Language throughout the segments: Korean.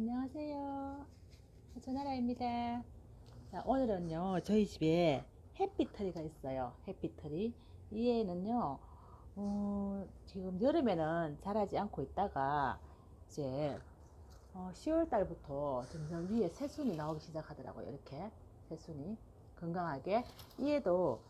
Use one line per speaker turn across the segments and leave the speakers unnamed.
안녕하세요. 전나라입니다. 자, 오늘은요, 저희 집에 햇빛터리가 있어요. 햇빛터리. 이에는요, 어, 지금 여름에는 자라지 않고 있다가, 이제, 어, 10월 달부터 점점 위에 새순이 나오기 시작하더라고요. 이렇게. 새순이. 건강하게. 이에도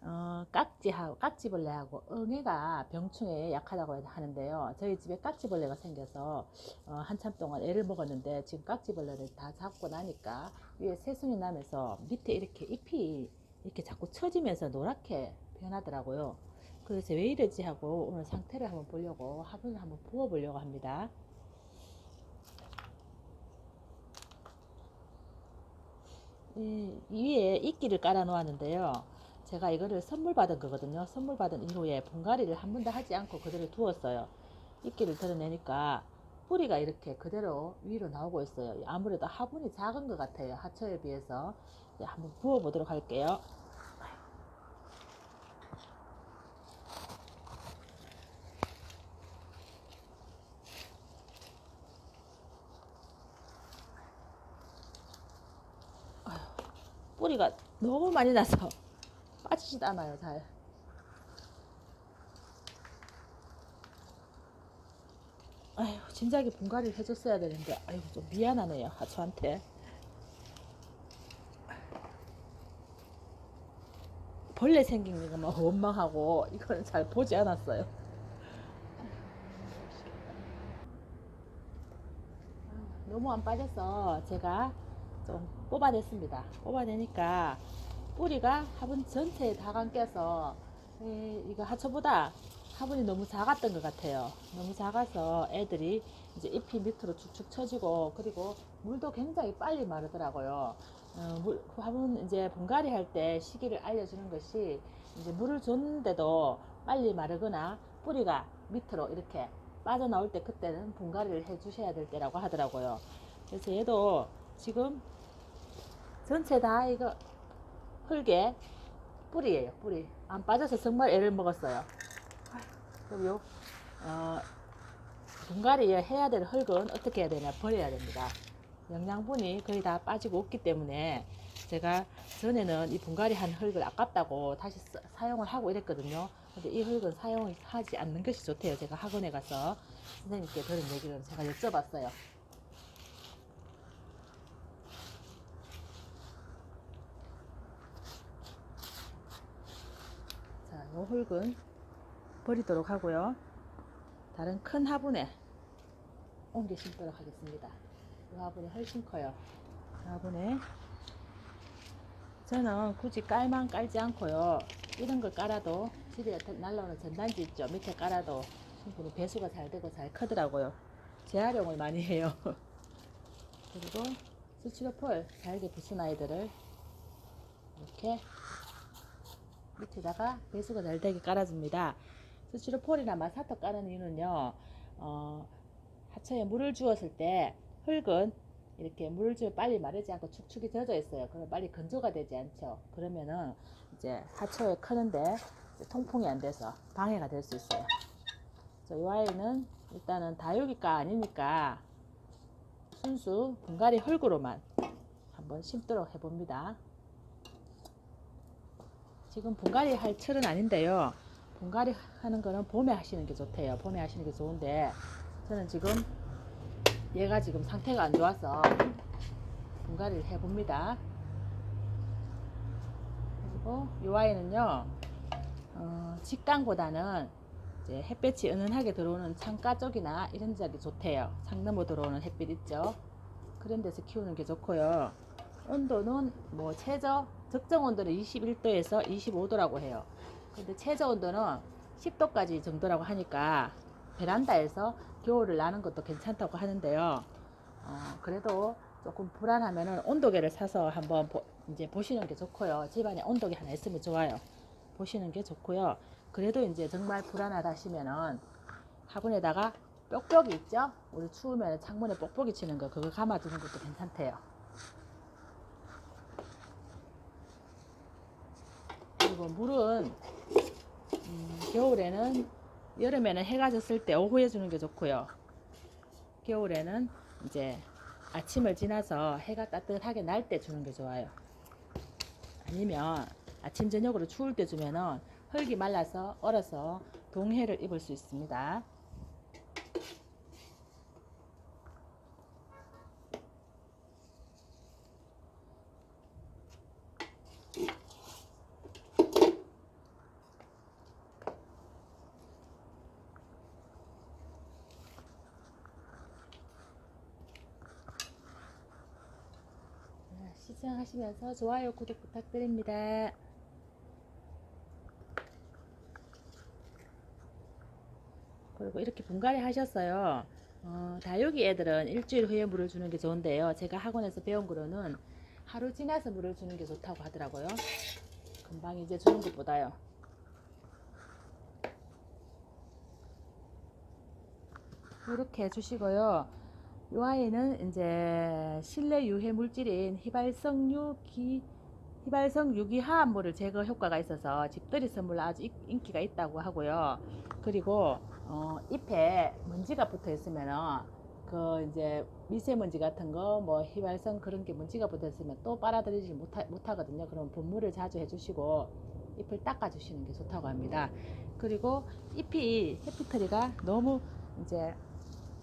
어, 깍지하고 깍지벌레하고 응애가 병충해에 약하다고 하는데요. 저희 집에 깍지벌레가 생겨서 어, 한참 동안 애를 먹었는데 지금 깍지벌레를 다 잡고 나니까 위에 새순이 나면서 밑에 이렇게 잎이 이렇게 자꾸 처지면서 노랗게 변하더라고요. 그래서 왜 이러지 하고 오늘 상태를 한번 보려고 화분을 한번 부어 보려고 합니다. 이, 이 위에 이끼를 깔아 놓았는데요. 제가 이거를 선물 받은 거거든요. 선물 받은 이후에 분갈이를 한 번도 하지 않고 그대로 두었어요. 이끼를 드러내니까 뿌리가 이렇게 그대로 위로 나오고 있어요. 아무래도 화분이 작은 것 같아요. 하초에 비해서. 이제 한번 부어 보도록 할게요. 뿌리가 너무 많이 나서 빠지지도 않아요, 잘. 아휴, 진작에 분갈이를 해줬어야 되는데, 아이고, 좀 미안하네요, 하초한테. 벌레 생긴 거만 원망하고, 이거는 잘 보지 않았어요. 너무 안 빠져서 제가 좀 뽑아냈습니다. 뽑아내니까 뿌리가 화분 전체에 다 감겨서 에, 이거 하초보다 화분이 너무 작았던 것 같아요. 너무 작아서 애들이 이제 잎이 밑으로 축축 처지고 그리고 물도 굉장히 빨리 마르더라고요. 어, 물, 화분 이제 분갈이 할 때 시기를 알려주는 것이 이제 물을 줬는데도 빨리 마르거나 뿌리가 밑으로 이렇게 빠져나올 때 그때는 분갈이를 해 주셔야 될 때라고 하더라고요. 그래서 얘도 지금 전체 다 이거 흙에 뿌리예요, 뿌리. 안 빠져서 정말 애를 먹었어요. 요, 어, 분갈이 해야 될 흙은 어떻게 해야 되냐? 버려야 됩니다. 영양분이 거의 다 빠지고 없기 때문에 제가 전에는 이 분갈이 한 흙을 아깝다고 다시 사- 사용을 하고 이랬거든요. 근데 이 흙은 사용하지 않는 것이 좋대요. 제가 학원에 가서 선생님께 들은 얘기를 제가 여쭤봤어요. 요 흙은 버리도록 하고요. 다른 큰 화분에 옮겨 심도록 하겠습니다. 이 화분이 훨씬 커요. 이 화분에 저는 굳이 깔만 깔지 않고요. 이런 걸 깔아도 집에 날라오는 전단지 있죠. 밑에 깔아도 충분히 배수가 잘 되고 잘 크더라고요. 재활용을 많이 해요. 그리고 스티로폴 잘게 부순 아이들을 이렇게 밑에다가 배수가 잘 되게 깔아줍니다. 스티로폴이나 마사토 깔는 이유는요, 어, 하초에 물을 주었을 때 흙은 이렇게 물을 주면 빨리 마르지 않고 축축이 젖어 있어요. 그럼 빨리 건조가 되지 않죠. 그러면은 이제 하초에 크는데 통풍이 안 돼서 방해가 될 수 있어요. 이 아이는 일단은 다육이가 아니니까 순수 분갈이 흙으로만 한번 심도록 해봅니다. 지금 분갈이 할 철은 아닌데요. 분갈이 하는 거는 봄에 하시는 게 좋대요. 봄에 하시는 게 좋은데 저는 지금 얘가 지금 상태가 안 좋아서 분갈이를 해봅니다. 그리고 이 아이는요, 어, 직강보다는 이제 햇볕이 은은하게 들어오는 창가 쪽이나 이런 지역이 좋대요. 창 너머 들어오는 햇빛 있죠. 그런 데서 키우는 게 좋고요. 온도는 뭐 최저 적정 온도는 21도에서 25도라고 해요. 근데 최저 온도는 10도까지 정도라고 하니까 베란다에서 겨울을 나는 것도 괜찮다고 하는데요. 어, 그래도 조금 불안하면은 온도계를 사서 한번 보, 이제 보시는 게 좋고요. 집안에 온도계 하나 있으면 좋아요. 보시는 게 좋고요. 그래도 이제 정말 불안하다 하시면은 화분에다가 뾱뾱이 있죠? 우리 추우면 창문에 뽁뽁이 치는 거 그거 감아주는 것도 괜찮대요. 그리고 물은 음, 겨울에는 여름에는 해가 졌을 때 오후에 주는 게 좋고요. 겨울에는 이제 아침을 지나서 해가 따뜻하게 날 때 주는 게 좋아요. 아니면 아침 저녁으로 추울 때 주면은 흙이 말라서 얼어서 동해를 입을 수 있습니다. 자, 시청하시면서 좋아요, 구독 부탁드립니다. 그리고 이렇게 분갈이 하셨어요. 어, 다육이 애들은 일주일 후에 물을 주는 게 좋은데요. 제가 학원에서 배운 거로는 하루 지나서 물을 주는 게 좋다고 하더라고요. 금방 이제 주는 것보다요. 이렇게 해주시고요. 이 아이는 이제 실내 유해 물질인 휘발성 유 기 휘발성 유기화합물을 제거 효과가 있어서 집들이 선물로 아주 인- 인기가 있다고 하고요. 그리고 어, 잎에 먼지가 붙어 있으면은 그 이제 미세먼지 같은 거 뭐 휘발성 그런 게 먼지가 붙어 있으면 또 빨아들이지 못하, 못하거든요. 그럼 분무를 자주 해주시고 잎을 닦아주시는 게 좋다고 합니다. 그리고 잎이 해피터리가 너무 이제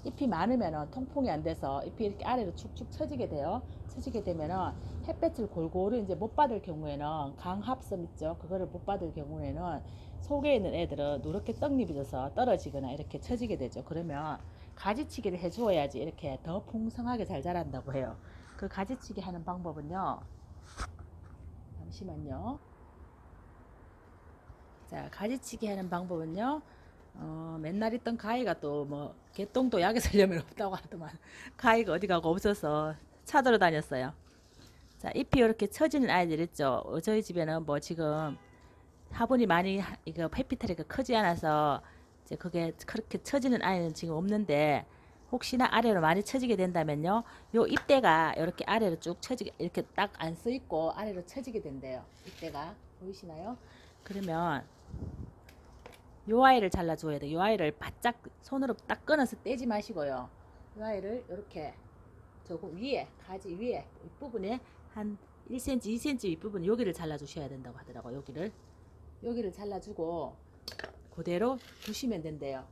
잎이 많으면 통풍이 안 돼서 잎이 이렇게 아래로 축축 처지게 돼요. 처지게 되면은 햇볕을 골고루 이제 못 받을 경우에는 강합성 있죠. 그거를 못 받을 경우에는 속에 있는 애들은 누렇게 떡잎이 져서 떨어지거나 이렇게 처지게 되죠. 그러면 가지치기를 해주어야지 이렇게 더 풍성하게 잘 자란다고 해요. 그 가지치기 하는 방법은요. 잠시만요. 자, 가지치기 하는 방법은요. 어, 맨날 있던 가위가 또 뭐 개똥도 약에 살려면 없다고 하더만 가위가 어디 가고 없어서 찾으러 다녔어요. 자, 잎이 이렇게 처지는 아이들 있죠. 어, 저희 집에는 뭐 지금 화분이 많이 하- 이거 페피터리가 크지 않아서 이제 그게 그렇게 처지는 아이는 지금 없는데 혹시나 아래로 많이 처지게 된다면요. 요 잎대가 이렇게 아래로 쭉 처지게 이렇게 딱안써 있고 아래로 처지게 된대요. 잎대가 보이시나요? 그러면 요 아이를 잘라줘야 돼. 요 아이를 바짝 손으로 딱 끊어서 떼지 마시고요. 요 아이를 이렇게 저거 위에 가지 위에 윗부분에 한 1cm, 2cm 윗부분 여기를 잘라주셔야 된다고 하더라고. 여기를 여기를 잘라주고 그대로 두시면 된대요.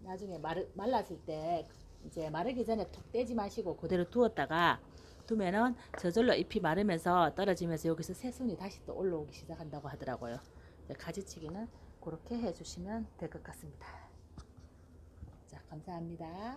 나중에 마르, 말랐을 때 이제 마르기 전에 툭 떼지 마시고 그대로 두었다가 두면은 저절로 잎이 마르면서 떨어지면서 여기서 새순이 다시 또 올라오기 시작한다고 하더라고요. 가지치기는 그렇게 해주시면 될 것 같습니다. 자, 감사합니다.